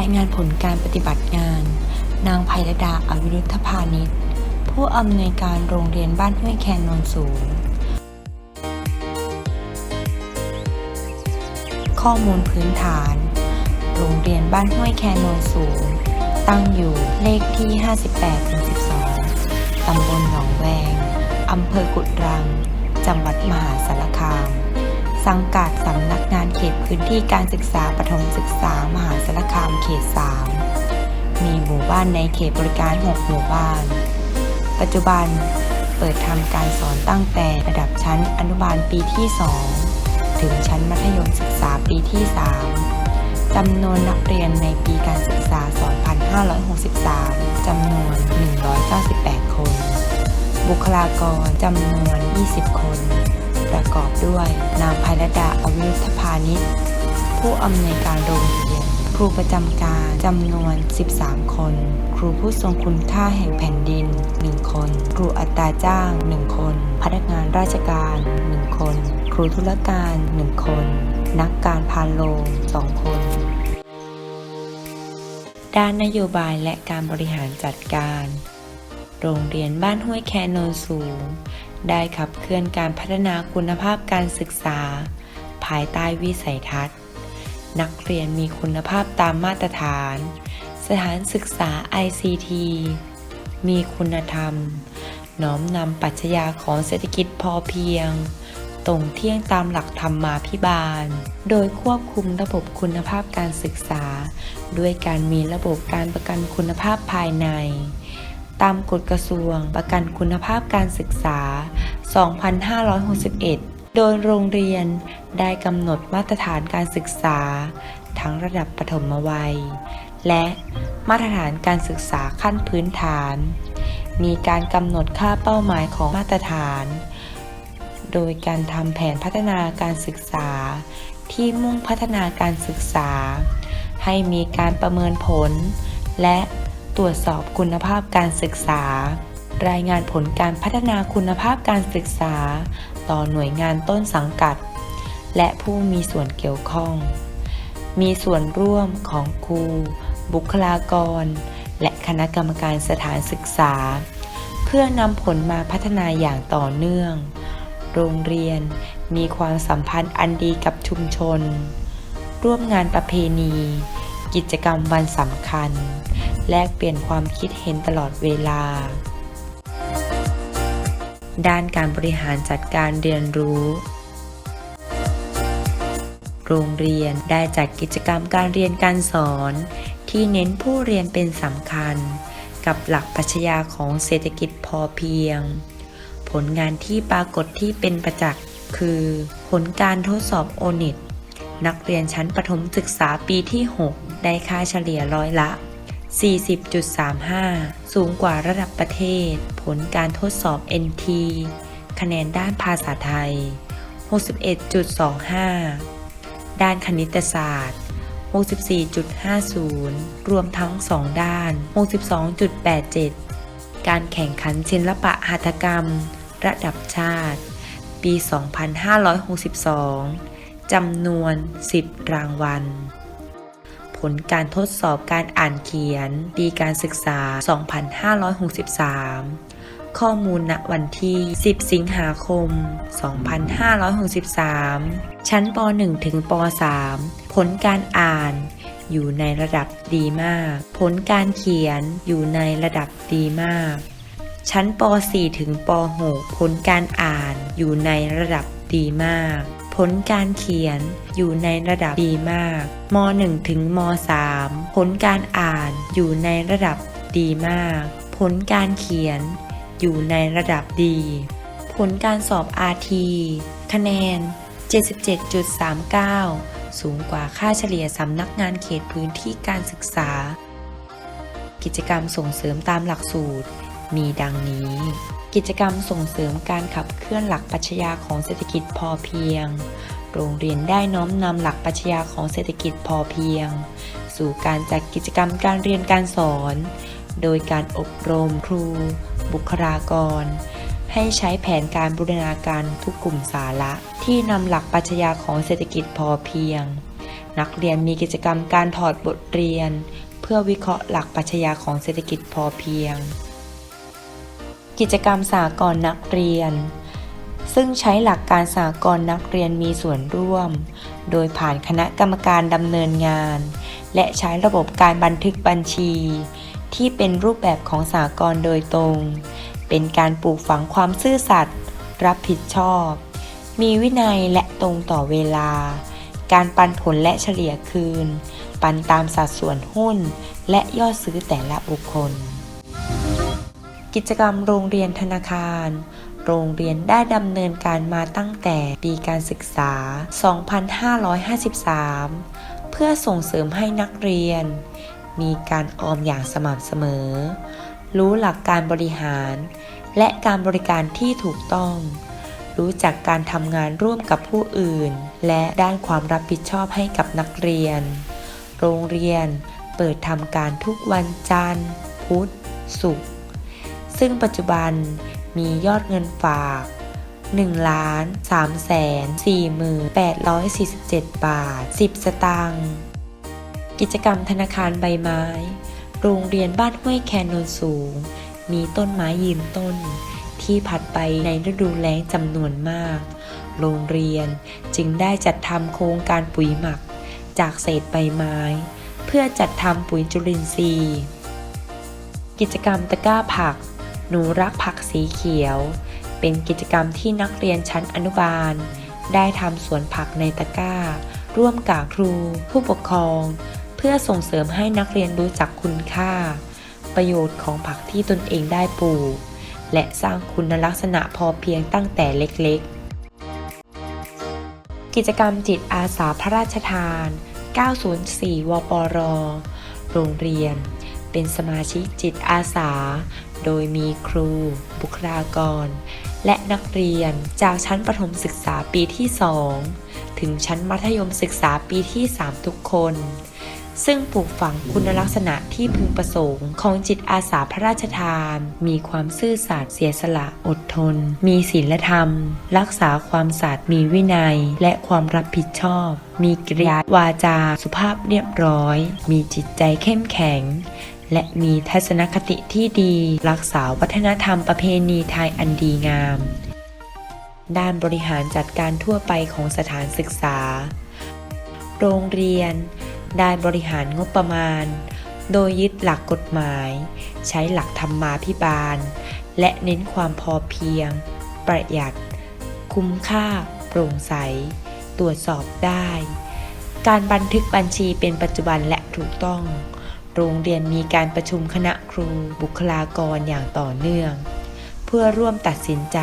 ายงานผลการปฏิบัติงาน นางไพรดาอวิรุธพาณิชย์ผู้อำนวยการโรงเรียนบ้านห้วยแคนนนสูง ข้อมูลพื้นฐาน โรงเรียนบ้านห้วยแคนนนสูง ตั้งอยู่เลขที่ 58-12 ตำบลหนองแวง อำเภอกุดรัง จังหวัดมหาสารคาม สังกัดสำนักงานเขตพื้นที่การศึกษาปฐมศึกษามหาสารคามเขต 3 มีหมู่บ้านในเขตบริการ 6 หมู่บ้าน ปัจจุบันเปิดทำการสอนตั้งแต่ระดับชั้นอนุบาลปีที่ 2 ถึงชั้นมัธยมศึกษาปีที่ 3 จำนวนนักเรียนในปีการศึกษา 2563 จำนวน 198 คน บุคลากรจำนวน 20 คน ประกอบด้วย นางภัยรดาอวิรุธพาณิชผู้อำนวยการโรงเรียน ครูประจำการจำนวน 13 คน ครูผู้ทรงคุณค่าแห่งแผ่นดิน 1 คน ครูอัตราจ้าง 1 คน พนักงานราชการ 1 คน ครูธุรการ 1 คน นักการพานโรง2 คนด้านนโยบายและการบริหารจัดการ โรงเรียนบ้านห้วยแคนโนนสูง ได้ขับเคลื่อนการพัฒนาคุณภาพการศึกษา ภายใต้วิสัยทัศน์ นักเรียนมีคุณภาพตามมาตรฐาน สถานศึกษา ICT มีคุณธรรม น้อมนำปรัชญาของเศรษฐกิจพอเพียง ตรงเที่ยงตามหลักธรรมมาภิบาล โดยควบคุมระบบคุณภาพการศึกษา ด้วยการมีระบบการประกันคุณภาพภายใน ตามกฎกระทรวงประกันคุณภาพการศึกษา 2561 โดยโรงเรียนได้กำหนดมาตรฐานการศึกษา ทั้งระดับปฐมวัย และมาตรฐานการศึกษาขั้นพื้นฐาน มีการกำหนดค่าเป้าหมายของมาตรฐาน โดยการทำแผนพัฒนาการศึกษา ที่มุ่งพัฒนาการศึกษา ให้มีการประเมินผล และตรวจสอบคุณภาพการศึกษา รายงานผลการพัฒนาคุณภาพการศึกษา ต่อหน่วยงานต้นสังกัด และผู้มีส่วนเกี่ยวข้อง มีส่วนร่วมของครู บุคลากร และคณะกรรมการสถานศึกษา เพื่อนำผลมาพัฒนาอย่างต่อเนื่อง โรงเรียนมีความสัมพันธ์อันดีกับชุมชน ร่วมงานประเพณี กิจกรรมวันสำคัญ แลกเปลี่ยนความคิดเห็นตลอดเวลา ด้านการบริหารจัดการเรียนรู้ โรงเรียนได้จัดกิจกรรมการเรียนการสอน ที่เน้นผู้เรียนเป็นสำคัญ กับหลักปรัชญาของเศรษฐกิจพอเพียง ผลงานที่ปรากฏที่เป็นประจักษ์คือ ผลการทดสอบโอนิตนักเรียนชั้นประถมศึกษาปีที่ 6 ได้ค่าเฉลี่ยร้อยละ 40.35 สูงกว่าระดับประเทศ ผลการทดสอบ NT คะแนนด้านภาษาไทย 61.25 ด้านคณิตศาสตร์ 64.50 รวมทั้ง 2 ด้าน 62.87 การแข่งขันศิลปะหัตถกรรม ระดับชาติ ปี 2562 จำนวน 10 รางวัล ลการทดสอบการอ่านเขียน ปีการศึกษา 2563 ข้อมูลณวันที่ 10 สิงหาคม 2563 ชั้นป .1 ถึงป .3 ผลการอ่านอยู่ในระดับดีมาก ผลการเขียนอยู่ในระดับดีมาก ชั้นป .4 ถึงป .6 ผลการอ่านอยู่ในระดับดีมาก ผลการเขียนอยู่ในระดับดีมากม .1 ถึงม .3 ผลการอ่านอยู่ในระดับดีมาก ผลการเขียนอยู่ในระดับดี ผลการสอบ RT คะแนน 77.39 สูงกว่าค่าเฉลี่ยสำนักงานเขตพื้นที่การศึกษา กิจกรรมส่งเสริมตามหลักสูตรมีดังนี้ กิจกรรมส่งเสริมการขับเคลื่อนหลักปรัชญาของเศรษฐกิจพอเพียง โรงเรียนได้น้อมนำหลักปรัชญาของเศรษฐกิจพอเพียง สู่การจัดกิจกรรมการเรียนการสอน โดยการอบรมครู บุคลากร ให้ใช้แผนการบูรณาการทุกกลุ่มสาระ ที่นำหลักปรัชญาของเศรษฐกิจพอเพียง นักเรียนมีกิจกรรมการถอดบทเรียน เพื่อวิเคราะห์หลักปรัชญาของเศรษฐกิจพอเพียง กิจกรรมสากลนักเรียน ซึ่งใช้หลักการสากลนักเรียนมีส่วนร่วม โดยผ่านคณะกรรมการดำเนินงาน และใช้ระบบการบันทึกบัญชี ที่เป็นรูปแบบของสากลโดยตรง เป็นการปลูกฝังความซื่อสัตย์รับผิดชอบ มีวินัยและตรงต่อเวลา การปันผลและเฉลี่ยคืน ปันตามสัดส่วนหุ้น และยอดซื้อแต่ละบุคคล กิจกรรมโรงเรียนธนาคาร โรงเรียนได้ดำเนินการมาตั้งแต่ปีการศึกษา 2553 เพื่อส่งเสริมให้นักเรียน มีการออมอย่างสม่ำเสมอ รู้หลักการบริหาร และการบริการที่ถูกต้อง รู้จักการทำงานร่วมกับผู้อื่น และด้านความรับผิดชอบให้กับนักเรียน โรงเรียนเปิดทำการทุกวันจันทร์ พุธศุกร์ ซึ่งปัจจุบันมียอดเงินฝาก1ล้าน3แสน4847 บาท 10 สตางค์ กิจกรรมธนาคารใบไม้ โรงเรียนบ้านห้วยแคนนนสูง มีต้นไม้ยืนต้น ที่ผัดไปในฤดูแล้งจำนวนมาก โรงเรียนจึงได้จัดทำโครงการปุ๋ยหมัก จากเศษใบไม้ เพื่อจัดทำปุ๋ยจุลินทรีย์ กิจกรรมตะกร้าผัก หนูรักผักสีเขียว เป็นกิจกรรมที่นักเรียนชั้นอนุบาล ได้ทำสวนผักในตะกร้า ร่วมกับครู ผู้ปกครอง เพื่อส่งเสริมให้นักเรียนรู้จักคุณค่า ประโยชน์ของผักที่ตนเองได้ปลูก และสร้างคุณลักษณะพอเพียงตั้งแต่เล็กๆ กิจกรรมจิตอาสาพระราชทาน 904 วปร โรงเรียน เป็นสมาชิกจิตอาสา โดยมีครู บุคลากร และนักเรียนจากชั้นประถมศึกษาปีที่ 2 ถึงชั้นมัธยมศึกษาปีที่ 3 ทุกคน ซึ่งปลูกฝังคุณลักษณะที่พึงประสงค์ของจิตอาสาพระราชทาน มีความซื่อสัตย์เสียสละอดทน มีศีลธรรม รักษาความสัตย์มีวินัย และความรับผิดชอบ มีกิริยาวาจา สุภาพเรียบร้อย มีจิตใจเข้มแข็ง และมีทัศนคติที่ดี รักษาวัฒนธรรมประเพณีไทยอันดีงาม ด้านบริหารจัดการทั่วไปของสถานศึกษา โรงเรียน ได้บริหารงบประมาณ โดยยึดหลักกฎหมาย ใช้หลักธรรมาภิบาล และเน้นความพอเพียง ประหยัด คุ้มค่า โปร่งใส ตรวจสอบได้ การบันทึกบัญชีเป็นปัจจุบันและถูกต้อง โรงเรียนมีการประชุมคณะครูบุคลากรอย่างต่อเนื่อง เพื่อร่วมตัดสินใจ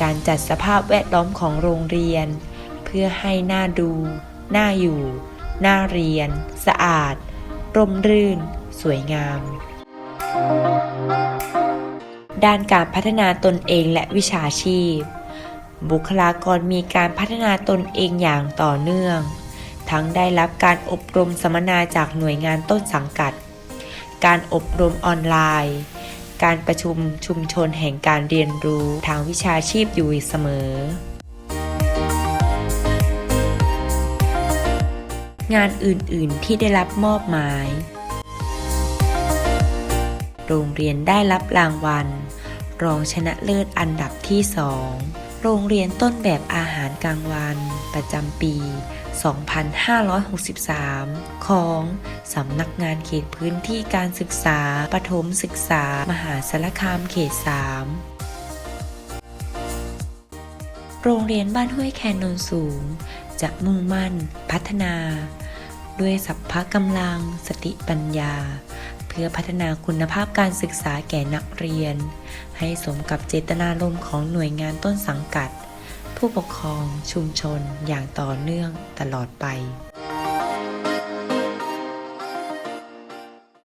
การจัดสภาพแวดล้อมของโรงเรียน เพื่อให้หน่าดู น่าอยู่ น่าเรียน สะอาด ร่มรื่น สวยงาม ด้านการพัฒนาตนเองและวิชาชีพ บุคลากรมีการพัฒนาตนเองอย่างต่อเนื่อง ทั้งได้รับการอบรมสัมมนาจากหน่วยงานต้นสังกัด การอบรมออนไลน์ การประชุมชุมชนแห่งการเรียนรู้ทางวิชาชีพอยู่เสมอ งานอื่น ๆ ที่ได้รับมอบหมาย โรงเรียนได้รับรางวัล รองชนะเลิศอันดับที่2 โรงเรียนต้นแบบอาหารกลางวัน ประจำปี 2563 ของสำนักงานเขตพื้นที่การศึกษา ประถมศึกษา มหาสารคามเขต 3 โรงเรียนบ้านห้วยแคนนนสูง จะมุ่งมั่น พัฒนา ด้วยสัพพะกำลัง สติปัญญา เพื่อพัฒนาคุณภาพการศึกษาแก่นักเรียน ให้สมกับเจตนารมณ์ของหน่วยงานต้นสังกัด ผู้ปกครองชุมชนอย่างต่อเนื่องตลอดไป